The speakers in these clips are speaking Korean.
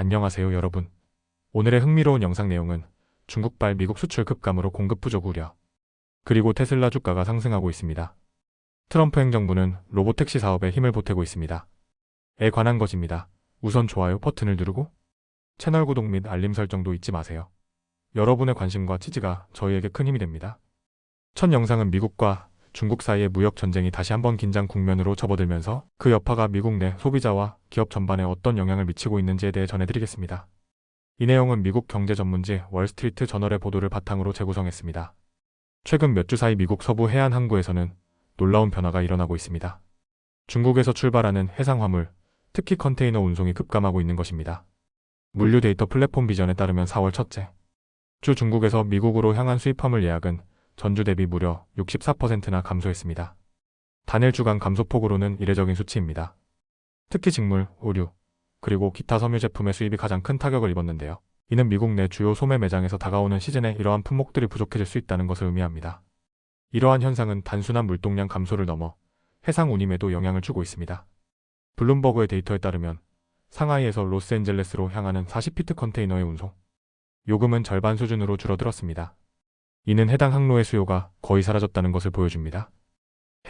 안녕하세요 여러분. 오늘의 흥미로운 영상 내용은 중국발 미국 수출 급감으로 공급 부족 우려. 그리고 테슬라 주가가 상승하고 있습니다. 트럼프 행정부는 로보택시 사업에 힘을 보태고 있습니다. 에 관한 것입니다. 우선 좋아요 버튼을 누르고 채널 구독 및 알림 설정도 잊지 마세요. 여러분의 관심과 지지가 저희에게 큰 힘이 됩니다. 첫 영상은 미국과 중국 사이의 무역 전쟁이 다시 한번 긴장 국면으로 접어들면서 그 여파가 미국 내 소비자와 기업 전반에 어떤 영향을 미치고 있는지에 대해 전해드리겠습니다. 이 내용은 미국 경제 전문지 월스트리트 저널의 보도를 바탕으로 재구성했습니다. 최근 몇 주 사이 미국 서부 해안 항구에서는 놀라운 변화가 일어나고 있습니다. 중국에서 출발하는 해상 화물, 특히 컨테이너 운송이 급감하고 있는 것입니다. 물류 데이터 플랫폼 비전에 따르면 4월 첫째 주 중국에서 미국으로 향한 수입 화물 예약은 전주 대비 무려 64%나 감소했습니다. 단일 주간 감소폭으로는 이례적인 수치입니다. 특히 직물, 의류, 그리고 기타 섬유 제품의 수입이 가장 큰 타격을 입었는데요. 이는 미국 내 주요 소매 매장에서 다가오는 시즌에 이러한 품목들이 부족해질 수 있다는 것을 의미합니다. 이러한 현상은 단순한 물동량 감소를 넘어 해상 운임에도 영향을 주고 있습니다. 블룸버그의 데이터에 따르면 상하이에서 로스앤젤레스로 향하는 40피트 컨테이너의 운송 요금은 절반 수준으로 줄어들었습니다. 이는 해당 항로의 수요가 거의 사라졌다는 것을 보여줍니다.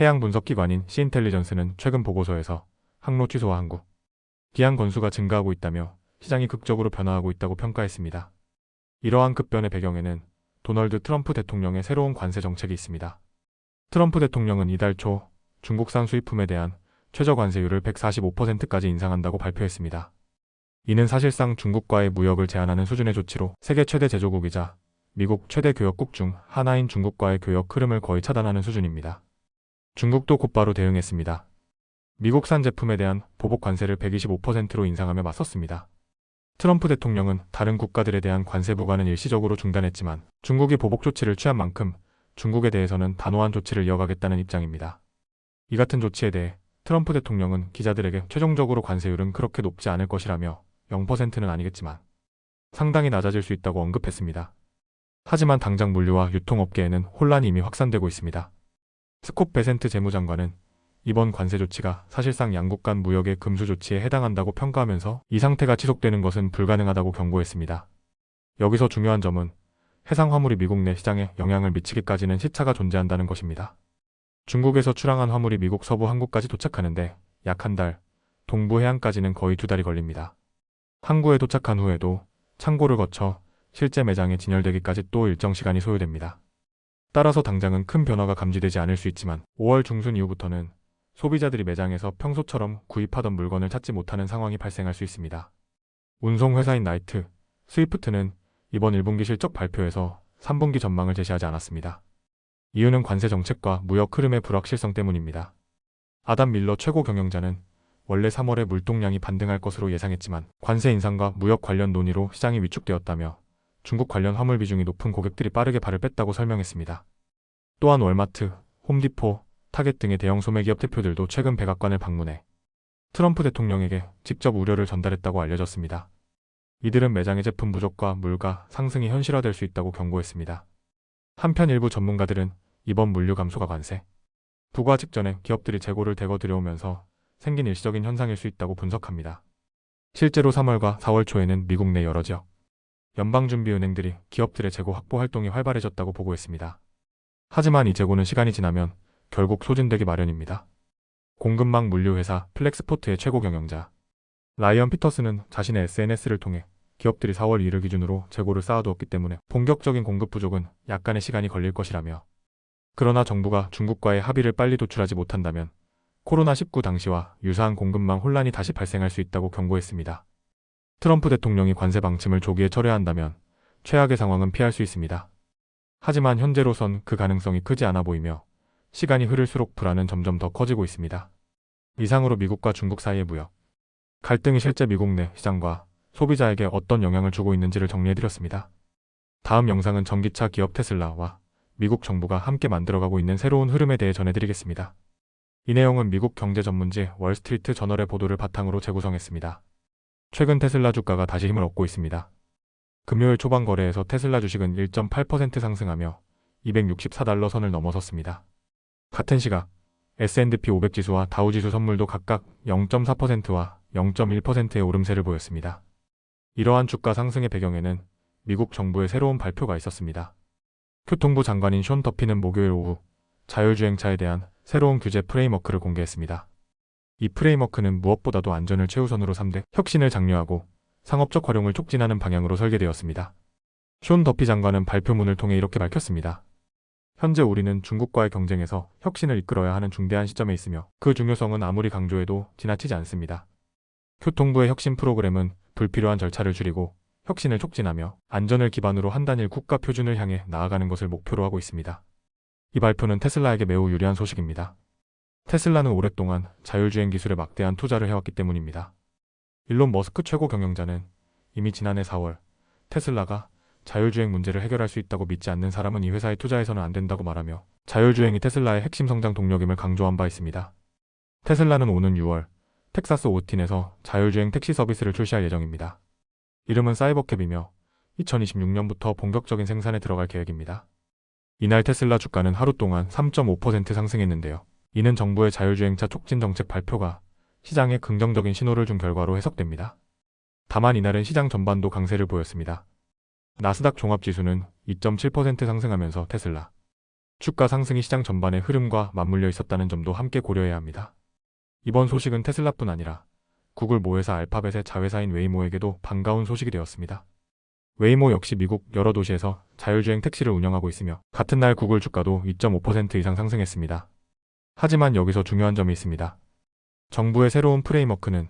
해양 분석 기관인 시인텔리전스는 최근 보고서에서 항로 취소와 항구, 기한 건수가 증가하고 있다며 시장이 극적으로 변화하고 있다고 평가했습니다. 이러한 급변의 배경에는 도널드 트럼프 대통령의 새로운 관세 정책이 있습니다. 트럼프 대통령은 이달 초 중국산 수입품에 대한 최저 관세율을 145%까지 인상한다고 발표했습니다. 이는 사실상 중국과의 무역을 제한하는 수준의 조치로 세계 최대 제조국이자 미국 최대 교역국 중 하나인 중국과의 교역 흐름을 거의 차단하는 수준입니다. 중국도 곧바로 대응했습니다. 미국산 제품에 대한 보복 관세를 125%로 인상하며 맞섰습니다. 트럼프 대통령은 다른 국가들에 대한 관세 부과는 일시적으로 중단했지만 중국이 보복 조치를 취한 만큼 중국에 대해서는 단호한 조치를 이어가겠다는 입장입니다. 이 같은 조치에 대해 트럼프 대통령은 기자들에게 최종적으로 관세율은 그렇게 높지 않을 것이라며 0%는 아니겠지만 상당히 낮아질 수 있다고 언급했습니다. 하지만 당장 물류와 유통업계에는 혼란이 이미 확산되고 있습니다. 스콧 베센트 재무장관은 이번 관세 조치가 사실상 양국 간 무역의 금수 조치에 해당한다고 평가하면서 이 상태가 지속되는 것은 불가능하다고 경고했습니다. 여기서 중요한 점은 해상 화물이 미국 내 시장에 영향을 미치기까지는 시차가 존재한다는 것입니다. 중국에서 출항한 화물이 미국 서부 항구까지 도착하는데 약 한 달, 동부 해안까지는 거의 두 달이 걸립니다. 항구에 도착한 후에도 창고를 거쳐 실제 매장에 진열되기까지 또 일정 시간이 소요됩니다. 따라서 당장은 큰 변화가 감지되지 않을 수 있지만 5월 중순 이후부터는 소비자들이 매장에서 평소처럼 구입하던 물건을 찾지 못하는 상황이 발생할 수 있습니다. 운송회사인 나이트, 스위프트는 이번 1분기 실적 발표에서 3분기 전망을 제시하지 않았습니다. 이유는 관세 정책과 무역 흐름의 불확실성 때문입니다. 아담 밀러 최고 경영자는 원래 3월에 물동량이 반등할 것으로 예상했지만 관세 인상과 무역 관련 논의로 시장이 위축되었다며 중국 관련 화물 비중이 높은 고객들이 빠르게 발을 뺐다고 설명했습니다. 또한 월마트, 홈디포, 타겟 등의 대형 소매기업 대표들도 최근 백악관을 방문해 트럼프 대통령에게 직접 우려를 전달했다고 알려졌습니다. 이들은 매장의 제품 부족과 물가 상승이 현실화될 수 있다고 경고했습니다. 한편 일부 전문가들은 이번 물류 감소가 관세 부과 직전에 기업들이 재고를 대거 들여오면서 생긴 일시적인 현상일 수 있다고 분석합니다. 실제로 3월과 4월 초에는 미국 내 여러 지역 연방준비은행들이 기업들의 재고 확보 활동이 활발해졌다고 보고했습니다. 하지만 이 재고는 시간이 지나면 결국 소진되기 마련입니다. 공급망 물류회사 플렉스포트의 최고 경영자 라이언 피터스는 자신의 SNS를 통해 기업들이 4월 1일 기준으로 재고를 쌓아두었기 때문에 본격적인 공급 부족은 약간의 시간이 걸릴 것이라며 그러나 정부가 중국과의 합의를 빨리 도출하지 못한다면 코로나19 당시와 유사한 공급망 혼란이 다시 발생할 수 있다고 경고했습니다. 트럼프 대통령이 관세 방침을 조기에 철회한다면 최악의 상황은 피할 수 있습니다. 하지만 현재로선 그 가능성이 크지 않아 보이며 시간이 흐를수록 불안은 점점 더 커지고 있습니다. 이상으로 미국과 중국 사이의 무역 갈등이 실제 미국 내 시장과 소비자에게 어떤 영향을 주고 있는지를 정리해드렸습니다. 다음 영상은 전기차 기업 테슬라와 미국 정부가 함께 만들어가고 있는 새로운 흐름에 대해 전해드리겠습니다. 이 내용은 미국 경제 전문지 월스트리트 저널의 보도를 바탕으로 재구성했습니다. 최근 테슬라 주가가 다시 힘을 얻고 있습니다. 금요일 초반 거래에서 테슬라 주식은 1.8% 상승하며 264달러 선을 넘어섰습니다. 같은 시각 S&P 500 지수와 다우 지수 선물도 각각 0.4%와 0.1%의 오름세를 보였습니다. 이러한 주가 상승의 배경에는 미국 정부의 새로운 발표가 있었습니다. 교통부 장관인 숀 더피는 목요일 오후 자율주행차에 대한 새로운 규제 프레임워크를 공개했습니다. 이 프레임워크는 무엇보다도 안전을 최우선으로 삼되 혁신을 장려하고 상업적 활용을 촉진하는 방향으로 설계되었습니다. 숀 더피 장관은 발표문을 통해 이렇게 밝혔습니다. 현재 우리는 중국과의 경쟁에서 혁신을 이끌어야 하는 중대한 시점에 있으며 그 중요성은 아무리 강조해도 지나치지 않습니다. 교통부의 혁신 프로그램은 불필요한 절차를 줄이고 혁신을 촉진하며 안전을 기반으로 한 단일 국가 표준을 향해 나아가는 것을 목표로 하고 있습니다. 이 발표는 테슬라에게 매우 유리한 소식입니다. 테슬라는 오랫동안 자율주행 기술에 막대한 투자를 해왔기 때문입니다. 일론 머스크 최고 경영자는 이미 지난해 4월 테슬라가 자율주행 문제를 해결할 수 있다고 믿지 않는 사람은 이 회사에 투자해서는 안 된다고 말하며 자율주행이 테슬라의 핵심 성장 동력임을 강조한 바 있습니다. 테슬라는 오는 6월 텍사스 오틴에서 자율주행 택시 서비스를 출시할 예정입니다. 이름은 사이버캡이며 2026년부터 본격적인 생산에 들어갈 계획입니다. 이날 테슬라 주가는 하루 동안 3.5% 상승했는데요. 이는 정부의 자율주행차 촉진 정책 발표가 시장에 긍정적인 신호를 준 결과로 해석됩니다. 다만 이날은 시장 전반도 강세를 보였습니다. 나스닥 종합지수는 2.7% 상승하면서 테슬라 주가 상승이 시장 전반의 흐름과 맞물려 있었다는 점도 함께 고려해야 합니다. 이번 소식은 테슬라뿐 아니라 구글 모회사 알파벳의 자회사인 웨이모에게도 반가운 소식이 되었습니다. 웨이모 역시 미국 여러 도시에서 자율주행 택시를 운영하고 있으며 같은 날 구글 주가도 2.5% 이상 상승했습니다. 하지만 여기서 중요한 점이 있습니다. 정부의 새로운 프레임워크는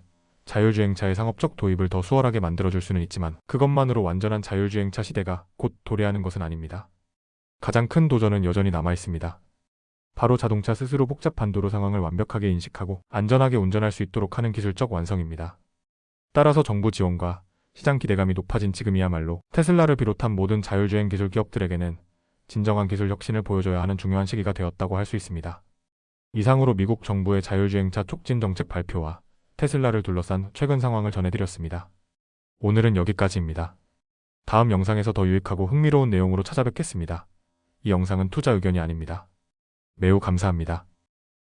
자율주행차의 상업적 도입을 더 수월하게 만들어줄 수는 있지만 그것만으로 완전한 자율주행차 시대가 곧 도래하는 것은 아닙니다. 가장 큰 도전은 여전히 남아 있습니다. 바로 자동차 스스로 복잡한 도로 상황을 완벽하게 인식하고 안전하게 운전할 수 있도록 하는 기술적 완성입니다. 따라서 정부 지원과 시장 기대감이 높아진 지금이야말로 테슬라를 비롯한 모든 자율주행 기술 기업들에게는 진정한 기술 혁신을 보여줘야 하는 중요한 시기가 되었다고 할 수 있습니다. 이상으로 미국 정부의 자율주행차 촉진 정책 발표와 테슬라를 둘러싼 최근 상황을 전해드렸습니다. 오늘은 여기까지입니다. 다음 영상에서 더 유익하고 흥미로운 내용으로 찾아뵙겠습니다. 이 영상은 투자 의견이 아닙니다. 매우 감사합니다.